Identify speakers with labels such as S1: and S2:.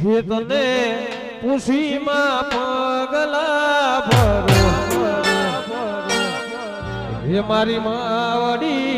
S1: હે તને ખુશીમાં પગલા ભરો. હે મારી માવડી